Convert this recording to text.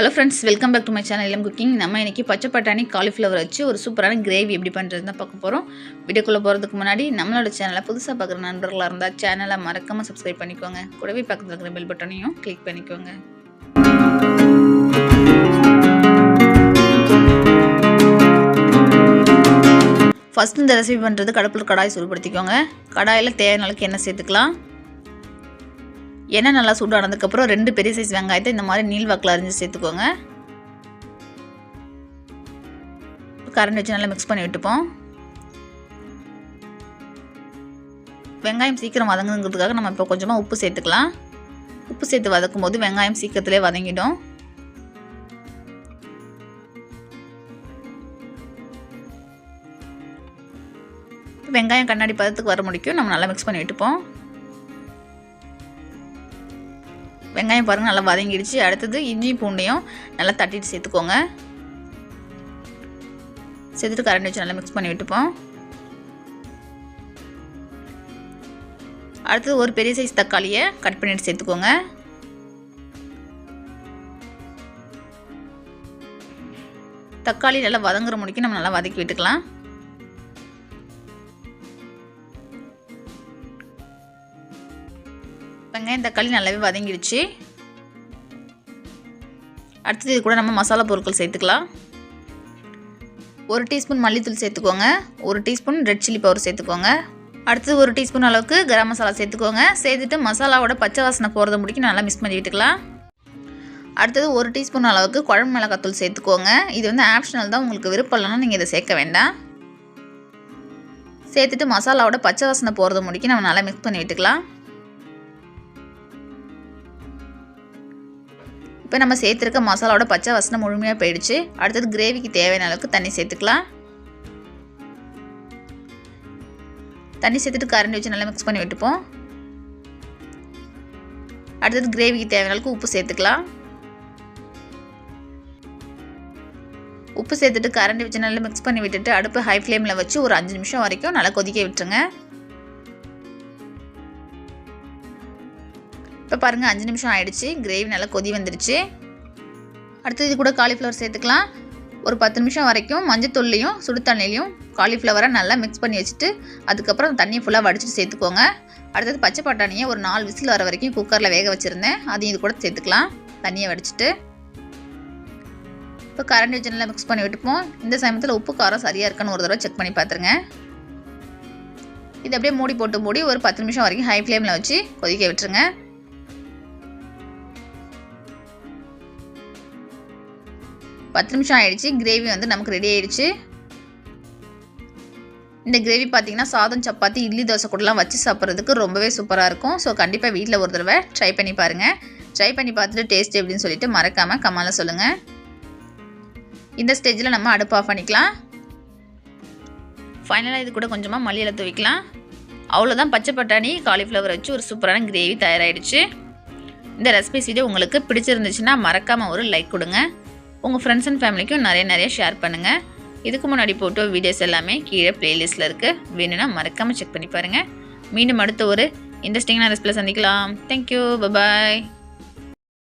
Hello friends welcome back to my channel எல்லாம் cooking நம்ம இன்றைக்கி பச்சை பட்டாணி காலிஃப்ளவர் வச்சு ஒரு சூப்பரான கிரேவி எப்படி பண்ணுறது தான் பார்க்க போகிறோம் வீடியோக்குள்ளே போகிறதுக்கு முன்னாடி நம்மளோட சேனலை புதுசாக பார்க்குற நண்பர்களாக இருந்தால் சேனலை மறக்காமல் சப்ஸ்கிரைப் பண்ணிக்கோங்க. கூடவே பக்கத்தில் இருக்கிற பெல் பட்டனையும் கிளிக் பண்ணிக்கோங்க. ஃபஸ்ட்டு இந்த ரெசிபி பண்ணுறது கடுப்பில் கடாய் சூடுபடுத்திக்கோங்க கடாயில் தேவையான அளவுக்கு எண்ணெய் சேர்த்துக்கலாம். எண்ணெய் நல்லா சூடானதுக்கப்புறம் ரெண்டு பெரிய சைஸ் வெங்காயத்தை இந்த மாதிரி நீள் வாக்கில் அரிஞ்சு சேர்த்துக்கோங்க. கரண்ட் வச்சு நல்லா மிக்ஸ் பண்ணி விட்டுப்போம். வெங்காயம் சீக்கிரம் வதங்குங்கிறதுக்காக நம்ம இப்போ கொஞ்சமாக உப்பு சேர்த்துக்கலாம். உப்பு சேர்த்து வதக்கும் போது வெங்காயம் சீக்கிரத்திலே வதங்கிடும். வெங்காயம் கண்ணாடி பதத்துக்கு வர முடிக்கும். நம்ம நல்லா மிக்ஸ் பண்ணி விட்டுப்போம். வெங்காயம் பாருங்கள் நல்லா வதங்கிடுச்சு. அடுத்தது இஞ்சி பூண்டையும் நல்லா தட்டிட்டு சேர்த்துக்கோங்க. சேர்த்துட்டு கரண்ட் வச்சு நல்லா மிக்ஸ் பண்ணி விட்டுப்போம். அடுத்தது ஒரு பெரிய சைஸ் தக்காளியை கட் பண்ணிட்டு சேர்த்துக்கோங்க. தக்காளி நல்லா வதங்குற முடிக்கும் நம்ம நல்லா வதக்கி விட்டுக்கலாம். இப்போங்க இந்த களி நல்லாவே வதங்கிடுச்சு. அடுத்தது இது கூட நம்ம மசாலா பொருட்கள் சேர்த்துக்கலாம். ஒரு டீஸ்பூன் மல்லித்தூள் சேர்த்துக்கோங்க. ஒரு டீஸ்பூன் ரெட் சில்லி பவுடர் சேர்த்துக்கோங்க. அடுத்தது ஒரு டீஸ்பூன் அளவுக்கு கரம் மசாலா சேர்த்துக்கோங்க. சேர்த்துட்டு மசாலாவோட பச்சை வாசனை போகிறத முடிக்கும் நல்லா மிக்ஸ் பண்ணி விட்டுக்கலாம். அடுத்தது ஒரு டீஸ்பூன் அளவுக்கு குழம்பு மிளகாத்தூள் சேர்த்துக்கோங்க. இது வந்து ஆப்ஷனல் தான். உங்களுக்கு விருப்பம் இல்லைன்னா நீங்கள் இதை சேர்க்க வேண்டாம். சேர்த்துட்டு மசாலாவோட பச்சை வாசனை போகிறத முடிக்கும் நம்ம நல்லா மிக்ஸ் பண்ணி விட்டுக்கலாம். இப்போ நம்ம சேர்த்துருக்க மசாலாவோட பச்சை வசனம் முழுமையாக போயிடுச்சு. அடுத்தது கிரேவிக்கு தேவையான அளவுக்கு தண்ணி சேர்த்துக்கலாம். தண்ணி சேர்த்துட்டு கரண்டி வச்சு நல்லா மிக்ஸ் பண்ணி விட்டுப்போம். அடுத்தது கிரேவிக்கு தேவையான அளவுக்கு உப்பு சேர்த்துக்கலாம். உப்பு சேர்த்துட்டு கரண்டி வச்சு நல்லா மிக்ஸ் பண்ணி விட்டுட்டு அடுப்பு ஹை ஃப்ளேமில் வச்சு ஒரு அஞ்சு நிமிஷம் வரைக்கும் நல்லா கொதிக்க விட்டுருங்க. இப்போ பாருங்கள் அஞ்சு நிமிஷம் ஆயிடுச்சு. கிரேவி நல்லா கொதி வந்துடுச்சு. அடுத்தது இது கூட காலிஃப்ளவர் சேர்த்துக்கலாம். ஒரு பத்து நிமிஷம் வரைக்கும் மஞ்சத்தூள்லையும் சுடு தண்ணிலையும் காலிஃப்ளவரை நல்லா மிக்ஸ் பண்ணி வச்சுட்டு அதுக்கப்புறம் தண்ணியை ஃபுல்லாக வடிச்சிட்டு சேர்த்துக்கோங்க. அடுத்தது பச்சை பட்டாணியை ஒரு நாலு விசில் வர வரைக்கும் குக்கரில் வேக வச்சுருந்தேன். அதையும் இது கூட சேர்த்துக்கலாம். தண்ணியை வடிச்சிட்டு. இப்போ கரண்ட் வச்சு நல்லா மிக்ஸ் பண்ணி விட்டுப்போம். இந்த சமயத்தில் உப்பு காரம் சரியாக இருக்கான்னு ஒரு தடவை செக் பண்ணி பார்த்துருங்க இது அப்படியே மூடி போட்டு மூடி ஒரு பத்து நிமிஷம் வரைக்கும் ஹை ஃப்ளேமில் வச்சு கொதிக்க விட்டுருங்க. பத்து நிமிஷம் ஆயிடுச்சு கிரேவி வந்து நமக்கு ரெடி ஆயிடுச்சு. இந்த கிரேவி பார்த்தீங்கன்னா சாதம் சப்பாத்தி இட்லி தோசை கூடலாம் வச்சு சாப்பிட்றதுக்கு ரொம்பவே சூப்பராக இருக்கும். ஸோ கண்டிப்பாக வீட்டில் ஒரு தடவை ட்ரை பண்ணி பாருங்கள் ட்ரை பண்ணி பார்த்துட்டு டேஸ்ட் எப்படின்னு சொல்லிட்டு மறக்காமல் கமால சொல்லுங்கள் இந்த ஸ்டேஜில் நம்ம அடுப்பு ஆஃப் பண்ணிக்கலாம். ஃபைனலாக இது கூட கொஞ்சமாக மல்லியில் துவைக்கலாம். அவ்வளோதான் பச்சை பட்டாணி காலிஃப்ளவர் வச்சு ஒரு சூப்பரான கிரேவி தயாராகிடுச்சு இந்த ரெசிபிஸ் வீடியோ உங்களுக்கு பிடிச்சிருந்துச்சுன்னா மறக்காமல் ஒரு லைக் கொடுங்க. உங்கள் ஃப்ரெண்ட்ஸ் அண்ட் ஃபேமிலிக்கும் நிறைய நிறைய ஷேர் பண்ணுங்கள் இதுக்கு முன்னாடி போட்டோ வீடியோஸ் எல்லாமே கீழே ப்ளேலிஸ்ட்டில் இருக்குது வேணும்னா மறக்காமல் செக் பண்ணி பாருங்கள் மீண்டும் அடுத்த ஒரு இன்ட்ரெஸ்டிங்கான ரெசிபியில் சந்திக்கலாம். Thank you bye bye